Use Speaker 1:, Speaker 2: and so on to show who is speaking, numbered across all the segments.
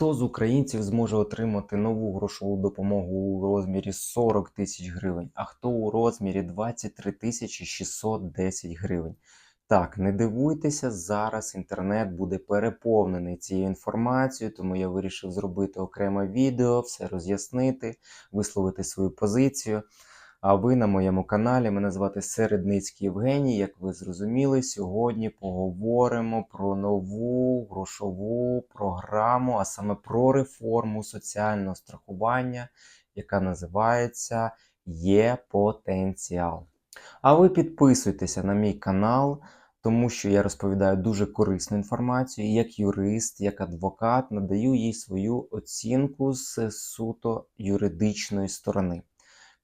Speaker 1: Хто з українців зможе отримати нову грошову допомогу у розмірі 40 тисяч гривень, а хто у розмірі 23 тисячі 610 гривень? Так, не дивуйтеся, зараз інтернет буде переповнений цією інформацією, тому я вирішив зробити окреме відео, все роз'яснити, висловити свою позицію. А ви на моєму каналі, мене звати Середницький Євгеній. Як ви зрозуміли, сьогодні поговоримо про нову грошову програму, а саме про реформу соціального страхування, яка називається Є потенціал. А ви підписуйтеся на мій канал, тому що я розповідаю дуже корисну інформацію. І Як юрист, як адвокат, надаю їй свою оцінку з суто юридичної сторони.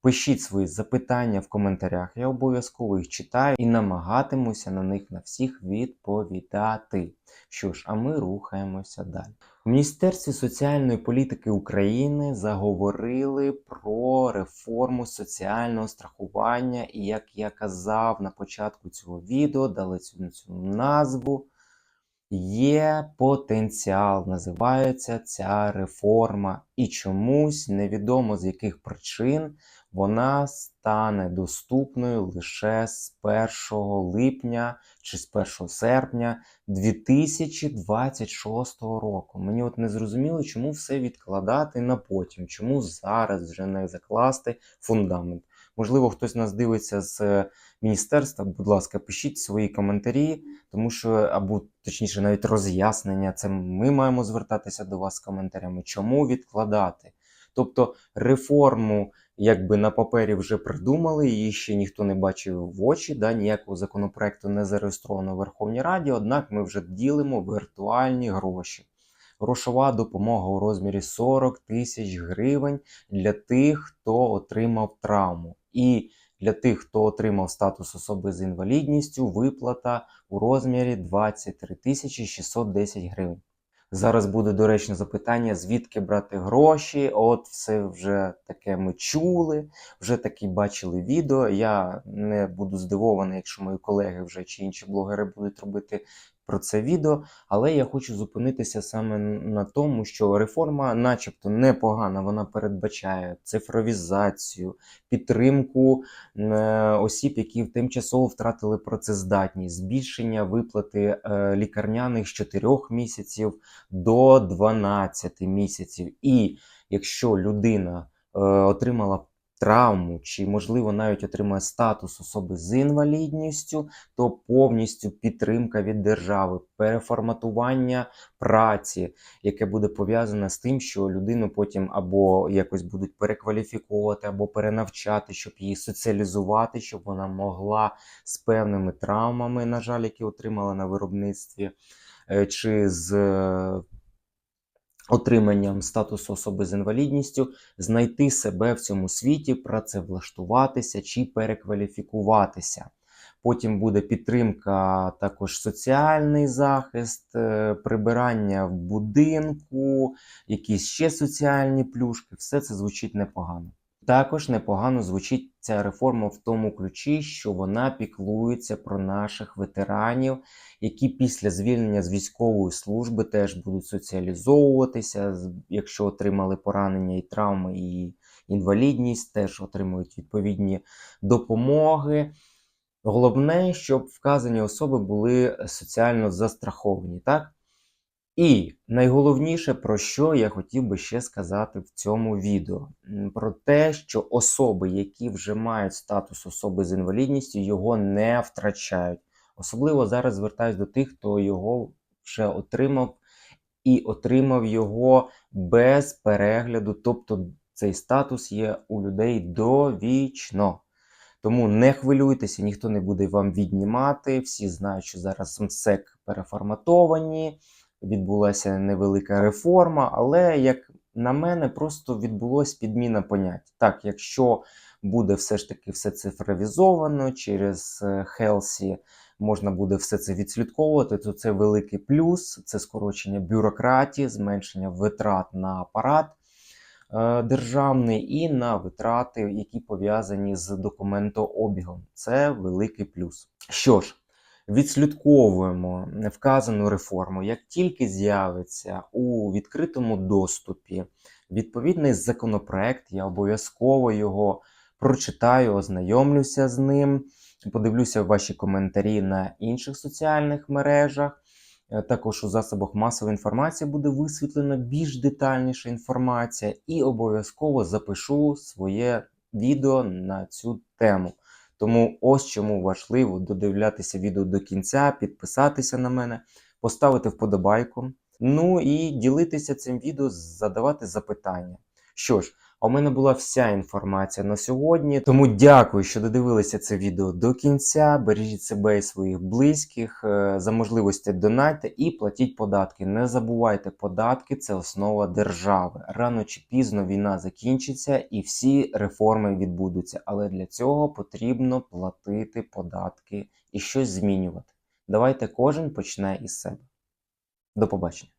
Speaker 1: Пишіть свої запитання в коментарях, я обов'язково їх читаю і намагатимуся на них на всіх відповідати. Що ж, а ми рухаємося далі. В Міністерстві соціальної політики України заговорили про реформу соціального страхування, і як я казав на початку цього відео, дали цю, назву. Є потенціал, називається ця реформа, і чомусь невідомо з яких причин вона стане доступною лише з 1 липня чи з 1 серпня 2026 року. Мені от не зрозуміло, чому все відкладати на потім, чому зараз вже не закласти фундамент. Можливо, хтось нас дивиться з міністерства. Будь ласка, пишіть свої коментарі, тому що, або точніше, навіть роз'яснення. Це ми маємо звертатися до вас з коментарями, чому відкладати. Тобто реформу, якби на папері вже придумали, її ще ніхто не бачив в очі. да, Ніякого законопроекту не зареєстровано в Верховній Раді, однак ми вже ділимо віртуальні гроші. Грошова допомога у розмірі 40 тисяч гривень для тих, хто отримав травму. І для тих, хто отримав статус особи з інвалідністю, виплата у розмірі 23 тисячі 610 гривень. Зараз буде доречне запитання, звідки брати гроші. От все вже таке ми чули, вже таки бачили відео. Я не буду здивований, якщо мої колеги вже чи інші блогери будуть робити про це відео. Але я хочу зупинитися саме на тому, що реформа, начебто, непогана, вона передбачає цифровізацію, підтримку е, осіб, які тимчасово втратили працездатність, збільшення виплати е, лікарняних з 4 місяців до 12 місяців. І якщо людина е, отримала травму, чи, можливо, навіть отримає статус особи з інвалідністю, то повністю підтримка від держави, переформатування праці, яке буде пов'язане з тим, що людину потім або якось будуть перекваліфіковувати, або перенавчати, щоб її соціалізувати, щоб вона могла з певними травмами, на жаль, які отримала на виробництві, е, чи з отриманням статусу особи з інвалідністю, знайти себе в цьому світі, працевлаштуватися чи перекваліфікуватися. Потім буде підтримка, також соціальний захист, е, прибирання в будинку, якісь ще соціальні плюшки. Все це звучить непогано. Також непогано звучить ця реформа в тому ключі, що вона піклується про наших ветеранів, які після звільнення з військової служби теж будуть соціалізовуватися, якщо отримали поранення і травми, і інвалідність, теж отримують відповідні допомоги. Головне, щоб вказані особи були соціально застраховані. так? І найголовніше, про що я хотів би ще сказати в цьому відео, про те, що особи, які вже мають статус особи з інвалідністю, його не втрачають. Особливо зараз звертаюсь до тих, хто його вже отримав і отримав його без перегляду. Тобто цей статус є у людей довічно. Тому не хвилюйтеся, ніхто не буде вам віднімати. Всі знають, що зараз МСЕК переформатовані відбулася невелика реформа, але, як на мене, просто відбулася підміна понять. Так, якщо буде все ж таки все цифровізовано через Хелсі, можна буде все це відслідковувати, то це великий плюс, це скорочення бюрократії, зменшення витрат на апарат. Е, державний і на витрати, які пов'язані з документообігом. Це великий плюс. Що ж, відслідковуємо вказану реформу. Як тільки з'явиться у відкритому доступі відповідний законопроект, я обов'язково його прочитаю, ознайомлюся з ним, подивлюся ваші коментарі на інших соціальних мережах. Е, Також у засобах масової інформації буде висвітлена більш детальніша інформація, і обов'язково запишу своє відео на цю тему. Тому ось чому важливо додивлятися відео до кінця, підписатися на мене, поставити вподобайку. Ну і ділитися цим відео, задавати запитання. Що ж, а у мене була вся інформація на сьогодні. Тому дякую, що додивилися це відео до кінця. Бережіть себе і своїх близьких, е, за можливості донайте і платіть податки. Не забувайте, податки це основа держави. Рано чи пізно війна закінчиться і всі реформи відбудуться. Але для цього потрібно платити податки і щось змінювати. Давайте кожен почне із себе. До побачення.